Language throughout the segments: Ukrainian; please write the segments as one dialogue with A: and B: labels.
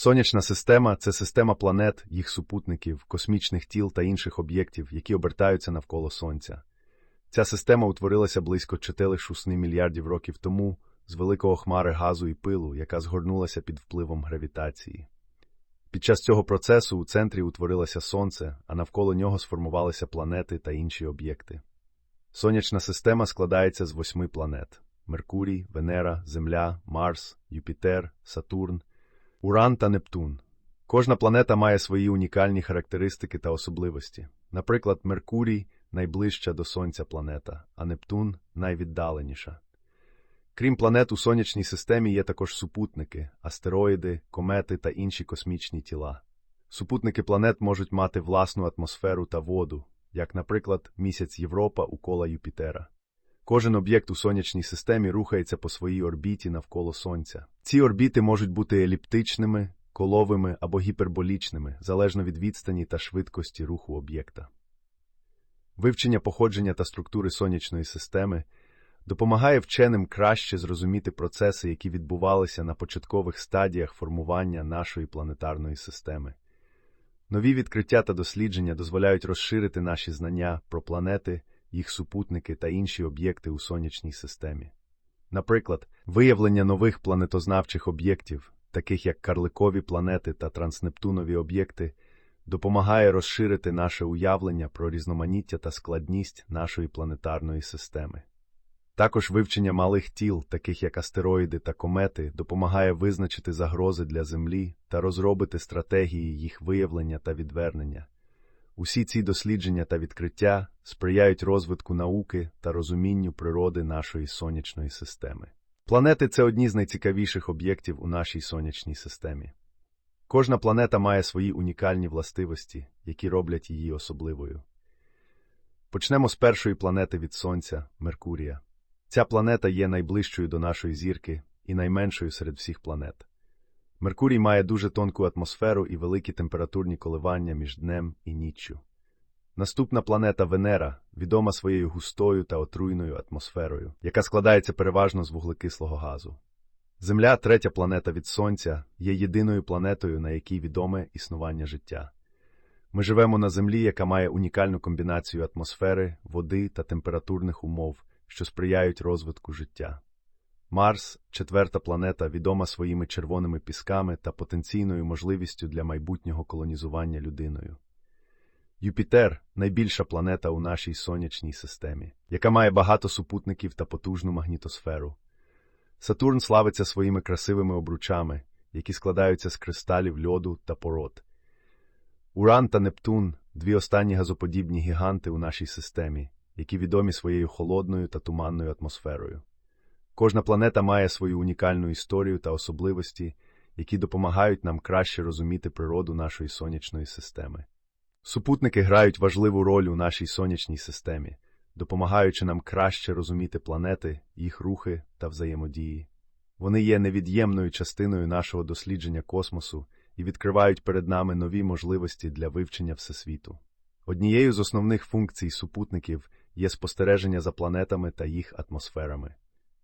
A: Сонячна система це система планет, їх супутників, космічних тіл та інших об'єктів, які обертаються навколо Сонця. Ця система утворилася близько 4,6 мільярдів років тому з великого хмари газу і пилу, яка згорнулася під впливом гравітації. Під час цього процесу у центрі утворилося Сонце, а навколо нього сформувалися планети та інші об'єкти. Сонячна система складається з восьми планет: Меркурій, Венера, Земля, Марс, Юпітер, Сатурн, Уран та Нептун. Кожна планета має свої унікальні характеристики та особливості. Наприклад, Меркурій найближча до Сонця планета, а Нептун найвіддаленіша. Крім планет у сонячній системі є також супутники, астероїди, комети та інші космічні тіла. Супутники планет можуть мати власну атмосферу та воду, як, наприклад, місяць Європа у кола Юпітера. Кожен об'єкт у сонячній системі рухається по своїй орбіті навколо Сонця. Ці орбіти можуть бути еліптичними, коловими або гіперболічними, залежно від відстані та швидкості руху об'єкта. Вивчення походження та структури сонячної системи допомагає вченим краще зрозуміти процеси, які відбувалися на початкових стадіях формування нашої планетарної системи. Нові відкриття та дослідження дозволяють розширити наші знання про планети, їх супутники та інші об'єкти у сонячній системі. Наприклад, виявлення нових планетознавчих об'єктів, таких як карликові планети та транснептунові об'єкти, допомагає розширити наше уявлення про різноманіття та складність нашої планетарної системи. Також вивчення малих тіл, таких як астероїди та комети, допомагає визначити загрози для Землі та розробити стратегії їх виявлення та відвернення. Усі ці дослідження та відкриття сприяють розвитку науки та розумінню природи нашої сонячної системи. Планети це одні з найцікавіших об'єктів у нашій сонячній системі. Кожна планета має свої унікальні властивості, які роблять її особливою. Почнемо з першої планети від Сонця Меркурія. Ця планета є найближчою до нашої зірки і найменшою серед всіх планет. Меркурій має дуже тонку атмосферу і великі температурні коливання між днем і ніччю. Наступна планета Венера відома своєю густою та отруйною атмосферою, яка складається переважно з вуглекислого газу. Земля, третя планета від Сонця, є єдиною планетою, на якій відоме існування життя. Ми живемо на Землі, яка має унікальну комбінацію атмосфери, води та температурних умов, що сприяють розвитку життя. Марс, четверта планета, відома своїми червоними пісками та потенційною можливістю для майбутнього колонізування людиною. Юпітер найбільша планета у нашій сонячній системі, яка має багато супутників та потужну магнітосферу. Сатурн славиться своїми красивими обручами, які складаються з кристалів льоду та пород. Уран та Нептун дві останні газоподібні гіганти у нашій системі, які відомі своєю холодною та туманною атмосферою. Кожна планета має свою унікальну історію та особливості, які допомагають нам краще розуміти природу нашої сонячної системи. Супутники грають важливу роль у нашій сонячній системі, допомагаючи нам краще розуміти планети, їх рухи та взаємодії. Вони є невід'ємною частиною нашого дослідження космосу і відкривають перед нами нові можливості для вивчення Всесвіту. Однією з основних функцій супутників є спостереження за планетами та їх атмосферами.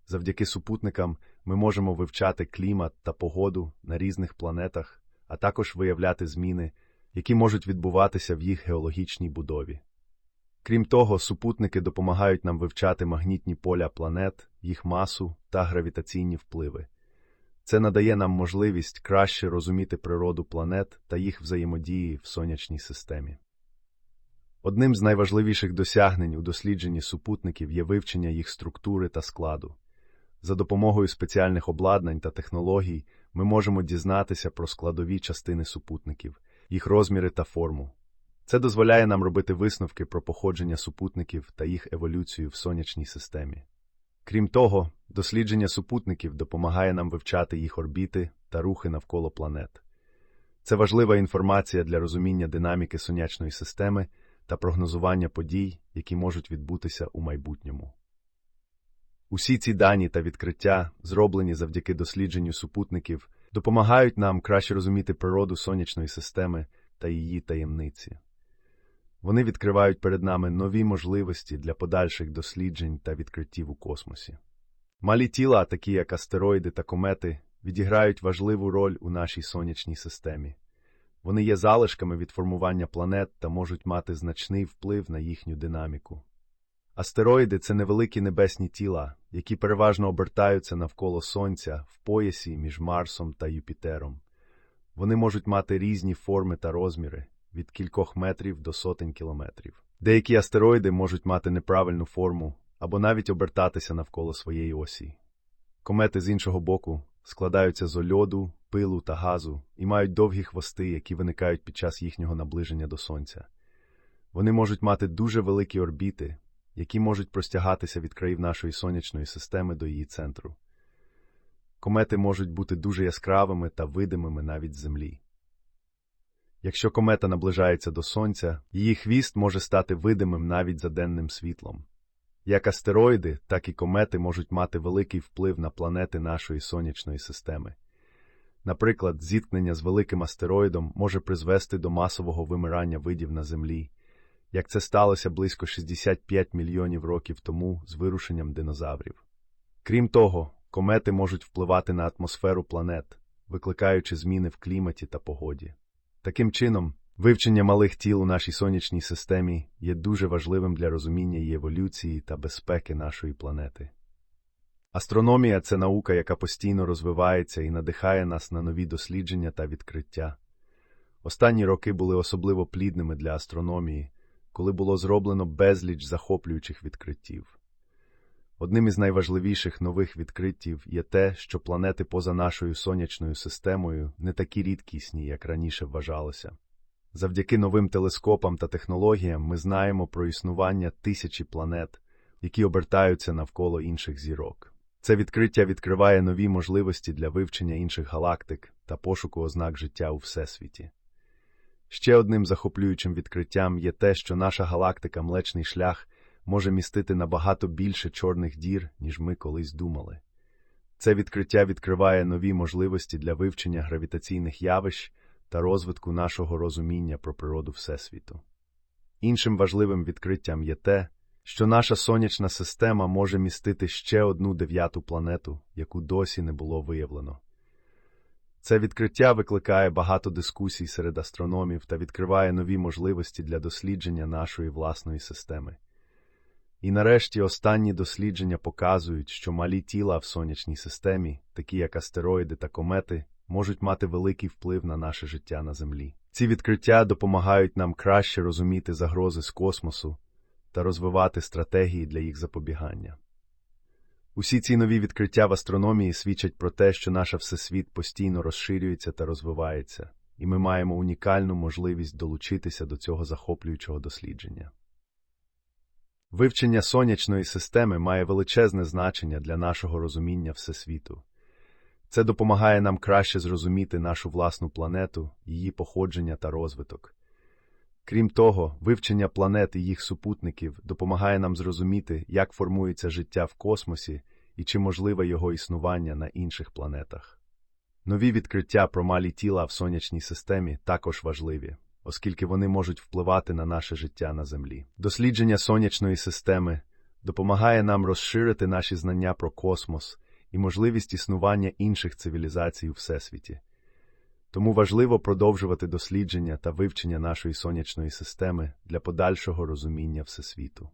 A: Завдяки супутникам ми можемо вивчати клімат та погоду на різних планетах, а також виявляти зміни, які можуть відбуватися в їх геологічній будові. Крім того, супутники допомагають нам вивчати магнітні поля планет, їх масу та гравітаційні впливи. Це надає нам можливість краще розуміти природу планет та їх взаємодії в сонячній системі. Одним з найважливіших досягнень у дослідженні супутників є вивчення їх структури та складу. За допомогою спеціальних обладнань та технологій ми можемо дізнатися про складові частини супутників, їх розміри та форму. Це дозволяє нам робити висновки про походження супутників та їх еволюцію в сонячній системі. Крім того, дослідження супутників допомагає нам вивчати їх орбіти та рухи навколо планет. Це важлива інформація для розуміння динаміки сонячної системи та прогнозування подій, які можуть відбутися у майбутньому. Усі ці дані та відкриття, зроблені завдяки дослідженню супутників, допомагають нам краще розуміти природу сонячної системи та її таємниці. Вони відкривають перед нами нові можливості для подальших досліджень та відкриттів у космосі. Малі тіла, такі як астероїди та комети, відіграють важливу роль у нашій сонячній системі. Вони є залишками від формування планет та можуть мати значний вплив на їхню динаміку. Астероїди це невеликі небесні тіла, які переважно обертаються навколо Сонця в поясі між Марсом та Юпітером. Вони можуть мати різні форми та розміри від кількох метрів до сотень кілометрів. Деякі астероїди можуть мати неправильну форму або навіть обертатися навколо своєї осі. Комети з іншого боку складаються з льоду, пилу та газу і мають довгі хвости, які виникають під час їхнього наближення до Сонця. Вони можуть мати дуже великі орбіти, які можуть простягатися від країв нашої сонячної системи до її центру. Комети можуть бути дуже яскравими та видимими навіть з Землі. Якщо комета наближається до Сонця, її хвіст може стати видимим навіть за денним світлом. Як астероїди, так і комети можуть мати великий вплив на планети нашої сонячної системи. Наприклад, зіткнення з великим астероїдом може призвести до масового вимирання видів на Землі, як це сталося близько 65 мільйонів років тому з вирушенням динозаврів. Крім того, комети можуть впливати на атмосферу планет, викликаючи зміни в кліматі та погоді. Таким чином, вивчення малих тіл у нашій сонячній системі є дуже важливим для розуміння її еволюції та безпеки нашої планети. Астрономія це наука, яка постійно розвивається і надихає нас на нові дослідження та відкриття. Останні роки були особливо плідними для астрономії, коли було зроблено безліч захоплюючих відкриттів. Одним із найважливіших нових відкриттів є те, що планети поза нашою сонячною системою не такі рідкісні, як раніше вважалося. Завдяки новим телескопам та технологіям ми знаємо про існування тисячі планет, які обертаються навколо інших зірок. Це відкриття відкриває нові можливості для вивчення інших галактик та пошуку ознак життя у всесвіті. Ще одним захоплюючим відкриттям є те, що наша галактика Млечний шлях може містити набагато більше чорних дір, ніж ми колись думали. Це відкриття відкриває нові можливості для вивчення гравітаційних явищ та розвитку нашого розуміння про природу Всесвіту. Іншим важливим відкриттям є те, що наша сонячна система може містити ще одну дев'яту планету, яку досі не було виявлено. Це відкриття викликає багато дискусій серед астрономів та відкриває нові можливості для дослідження нашої власної системи. І нарешті останні дослідження показують, що малі тіла в сонячній системі, такі як астероїди та комети, можуть мати великий вплив на наше життя на Землі. Ці відкриття допомагають нам краще розуміти загрози з космосу та розвивати стратегії для їх запобігання. Усі ці нові відкриття в астрономії свідчать про те, що наша всесвіт постійно розширюється та розвивається, і ми маємо унікальну можливість долучитися до цього захоплюючого дослідження. Вивчення сонячної системи має величезне значення для нашого розуміння всесвіту. Це допомагає нам краще зрозуміти нашу власну планету, її походження та розвиток. Крім того, вивчення планет і їх супутників допомагає нам зрозуміти, як формується життя в космосі і чи можливе його існування на інших планетах. Нові відкриття про малі тіла в сонячній системі також важливі, оскільки вони можуть впливати на наше життя на Землі. Дослідження сонячної системи допомагає нам розширити наші знання про космос і можливість існування інших цивілізацій у Всесвіті. Тому важливо продовжувати дослідження та вивчення нашої сонячної системи для подальшого розуміння Всесвіту.